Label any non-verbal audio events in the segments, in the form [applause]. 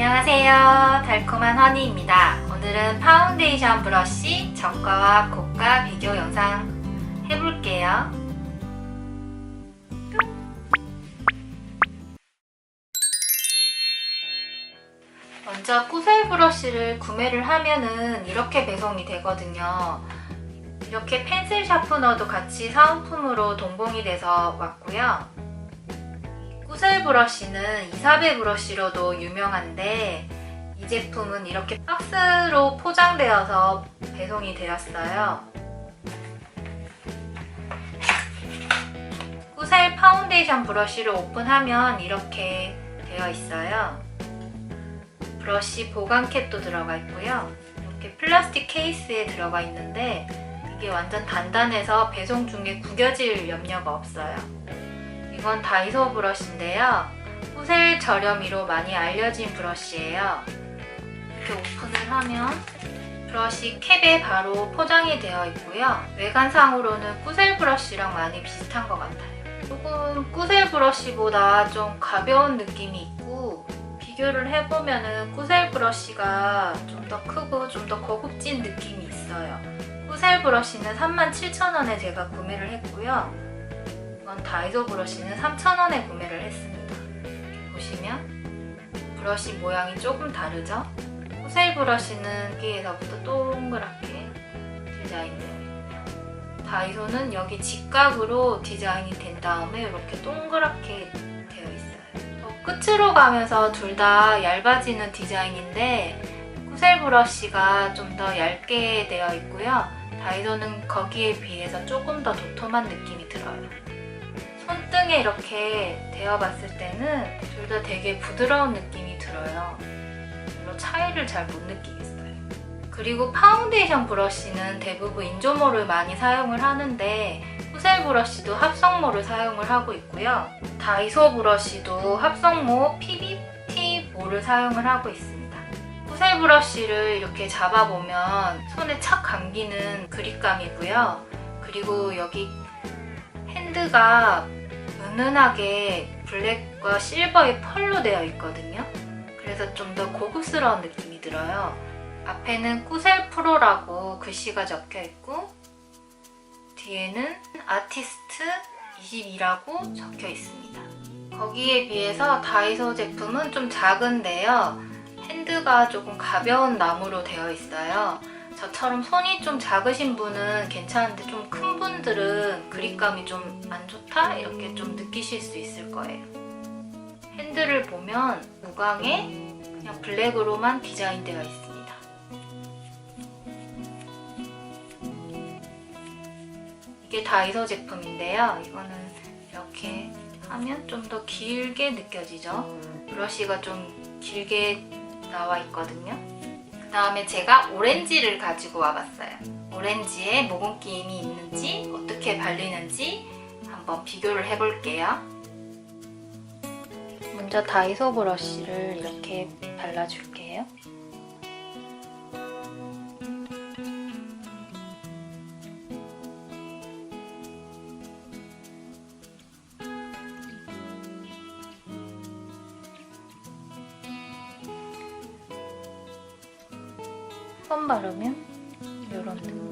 안녕하세요. 달콤한 허니입니다. 오늘은 파운데이션 브러쉬 저가와 고가 비교 영상 해볼게요. 먼저 꾸셀 브러쉬를 구매를 하면은 이렇게 배송이 되거든요. 이렇게 펜슬 샤프너도 같이 사은품으로 동봉이 돼서 왔고요. 꾸셀 브러쉬는 이사베 브러쉬로도 유명한데 이 제품은 이렇게 박스로 포장되어서 배송이 되었어요. 꾸셀 파운데이션 브러쉬를 오픈하면 이렇게 되어 있어요. 브러쉬 보관캡도 들어가 있고요. 이렇게 플라스틱 케이스에 들어가 있는데 이게 완전 단단해서 배송 중에 구겨질 염려가 없어요. 이건 다이소 브러쉬인데요. 호셀 저렴이로 많이 알려진 브러쉬예요. 이렇게 오픈을 하면 브러쉬 캡에 바로 포장이 되어 있고요. 외관상으로는 꾸셀 브러쉬랑 많이 비슷한 것 같아요. 조금 꾸셀 브러쉬보다 좀 가벼운 느낌이 있고 비교를 해보면 은 꾸셀 브러쉬가 좀 더 크고 좀 더 고급진 느낌이 있어요. 꾸셀 브러쉬는 37,000원에 제가 구매를 했고요. 이건 다이소 브러쉬는 3,000원에 구매를 했습니다. 보시면 브러쉬 모양이 조금 다르죠? 꾸셀 브러쉬는 여기에서부터 동그랗게 있고요. 다이소는 여기 직각으로 디자인이 된 다음에 이렇게 동그랗게 되어 있어요. 더 끝으로 가면서 둘 다 얇아지는 디자인인데 꾸셀 브러쉬가 좀 더 얇게 되어 있고요. 다이소는 거기에 비해서 조금 더 도톰한 느낌이 들어요. 손등에 이렇게 대어봤을 때는 둘 다 되게 부드러운 느낌이 들어요. 별로 차이를 잘 못 느끼겠어요. 그리고 파운데이션 브러쉬는 대부분 인조모를 많이 사용을 하는데 후셀 브러쉬도 합성모를 사용을 하고 있고요. 다이소 브러쉬도 합성모 PBT 모를 사용을 하고 있습니다. 후셀 브러쉬를 이렇게 잡아보면 손에 착 감기는 그립감이고요. 그리고 여기 핸드가 은은하게 블랙과 실버의 펄로 되어 있거든요. 그래서 좀 더 고급스러운 느낌이 들어요. 앞에는 꾸셀 프로라고 글씨가 적혀 있고 뒤에는 아티스트 22라고 적혀 있습니다. 거기에 비해서 다이소 제품은 좀 작은데요. 핸드가 조금 가벼운 나무로 되어 있어요. 저처럼 손이 좀 작으신 분은 괜찮은데 좀 큰 분들은 그립감이 좀 안 좋다? 이렇게 좀 느끼실 수 있을 거예요. 핸들을 보면 무광에 그냥 블랙으로만 디자인되어 있습니다. 이게 다이소 제품인데요. 이거는 이렇게 하면 좀 더 길게 느껴지죠. 브러쉬가 좀 길게 나와 있거든요. 그 다음에 제가 오렌지를 가지고 와봤어요. 오렌지에 모공 끼임이 있는지 어떻게 발리는지 한번 비교를 해볼게요. 먼저 다이소 브러쉬를 이렇게 발라줄게요. 한번 바르면 이런 느낌.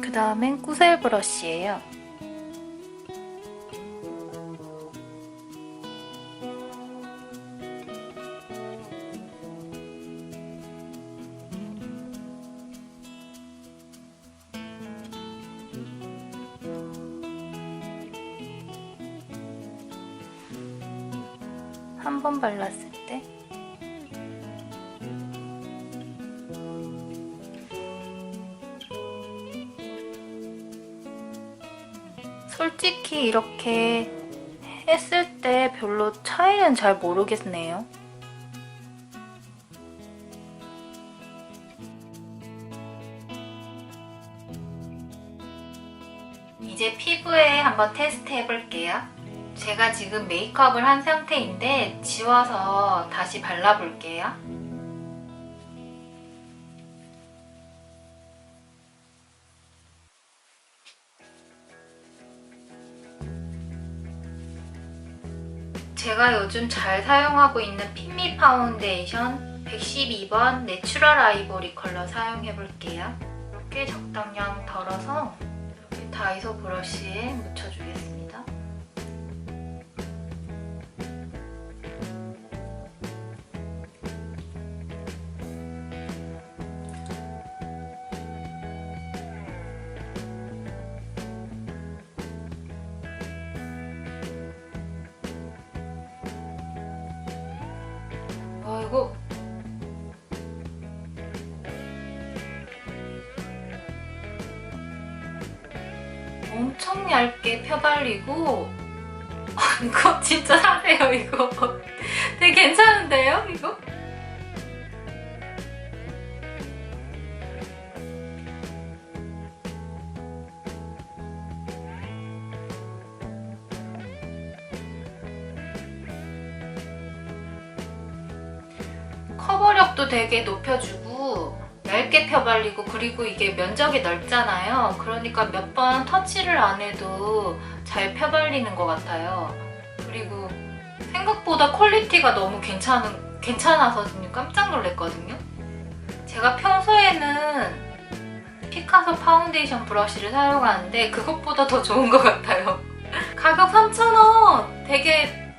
그 다음엔 꾸셀 브러쉬예요. 한번 발랐을 때 솔직히 이렇게 했을 때 별로 차이는 잘 모르겠네요. 이제 피부에 한번 테스트 해볼게요. 제가 지금 메이크업을 한 상태인데 지워서 다시 발라볼게요. 제가 요즘 잘 사용하고 있는 핀미 파운데이션 112번 내추럴 아이보리 컬러 사용해 볼게요. 이렇게 적당량 덜어서 이렇게 다이소 브러쉬에 묻혀주겠습니다. 얇게 펴발리고 [laughs] 아, 이거 진짜 사세요 이거 [laughs] 되게 괜찮은데요 이거? 커버력도 되게 높여주고 얇게 펴발리고 그리고 이게 면적이 넓잖아요. 그러니까 몇 번 터치를 안 해도 잘 펴발리는 것 같아요. 그리고 생각보다 퀄리티가 너무 괜찮은, 괜찮아서 깜짝 놀랐거든요. 제가 평소에는 피카소 파운데이션 브러쉬를 사용하는데 그것보다 더 좋은 것 같아요. [laughs] 가격 3,000원! 되게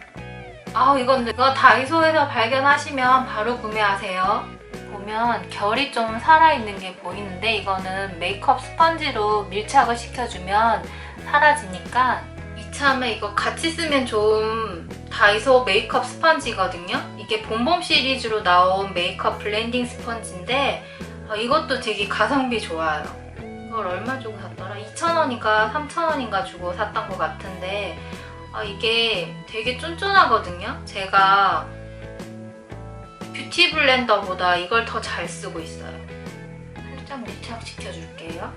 아 이건 이거 다이소에서 발견하시면 바로 구매하세요. 보면 결이 좀 살아있는 게 보이는데 이거는 메이크업 스펀지로 밀착을 시켜주면 사라지니까 이참에 이거 같이 쓰면 좋은 다이소 메이크업 스펀지거든요. 이게 봄봄 시리즈로 나온 메이크업 블렌딩 스펀지인데 어, 이것도 되게 가성비 좋아요. 이걸 얼마 주고 샀더라? 2,000원인가 3,000원인가 주고 샀던 것 같은데 아, 이게 되게 쫀쫀하거든요. 제가 뷰티 블렌더보다 이걸 더 잘 쓰고 있어요. 살짝 밀착 시켜 줄게요.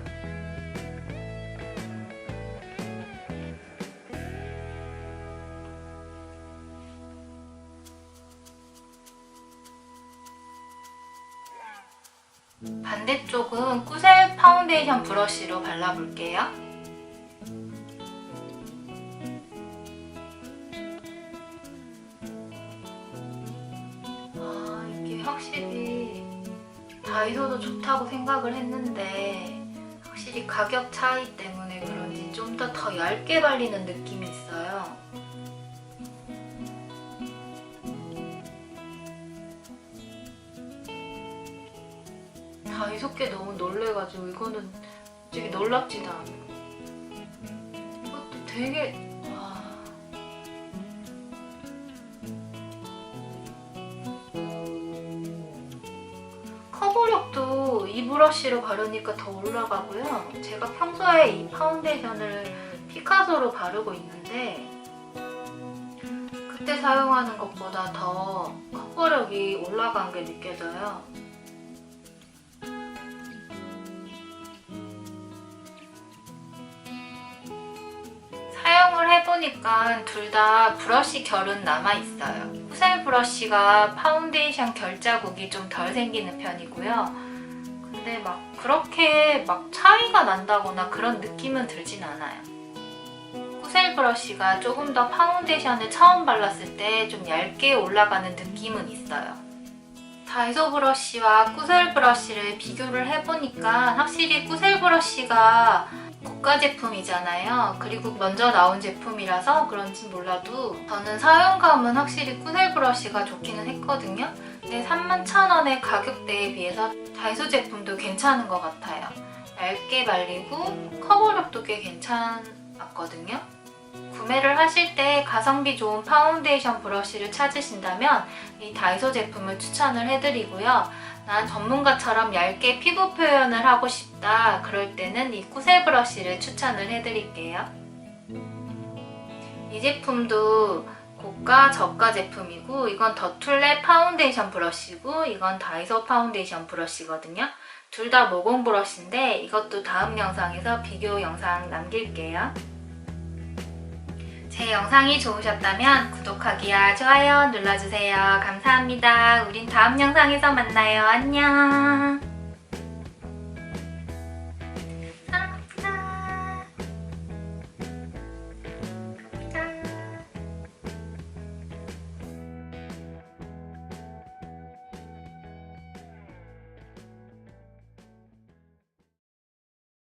반대쪽은 꾸셀 파운데이션 브러쉬로 발라볼게요. 다이소도 좋다고 생각을 했는데 확실히 가격 차이 때문에 그런지 좀 더 더 얇게 발리는 느낌이 있어요. 다이소 게 너무 놀래가지고 이거는 되게 놀랍지도 않아요. 이것도 되게 이 브러쉬로 바르니까 더 올라가고요. 제가 평소에 이 파운데이션을 피카소로 바르고 있는데 그때 사용하는 것보다 더 커버력이 올라간 게 느껴져요. 사용을 해보니까 둘 다 브러쉬 결은 남아있어요. 후셀 브러쉬가 파운데이션 결 자국이 좀 덜 생기는 편이고요. 근데 막 그렇게 막 차이가 난다거나 그런 느낌은 들진 않아요. 후셀 브러쉬가 조금 더 파운데이션을 처음 발랐을 때 좀 얇게 올라가는 느낌은 있어요. 다이소 브러쉬와 꾸셀 브러쉬를 비교를 해보니까 확실히 꾸셀 브러쉬가 고가 제품이잖아요. 그리고 먼저 나온 제품이라서 그런지 몰라도 저는 사용감은 확실히 꾸셀 브러쉬가 좋기는 했거든요. 근데 31,000원의 가격대에 비해서 다이소 제품도 괜찮은 것 같아요. 얇게 발리고 커버력도 꽤 괜찮았거든요. 구매를 하실 때 가성비 좋은 파운데이션 브러쉬를 찾으신다면 이 다이소 제품을 추천을 해드리고요. 난 전문가처럼 얇게 피부 표현을 하고 싶다. 그럴 때는 이 꾸셀 브러쉬를 추천을 해드릴게요. 이 제품도 고가 저가 제품이고 이건 더툴레 파운데이션 브러쉬고 이건 다이소 파운데이션 브러쉬거든요. 둘 다 모공 브러쉬인데 이것도 다음 영상에서 비교 영상 남길게요. 제 영상이 좋으셨다면 구독하기와 좋아요 눌러주세요. 감사합니다. 우린 다음 영상에서 만나요. 안녕.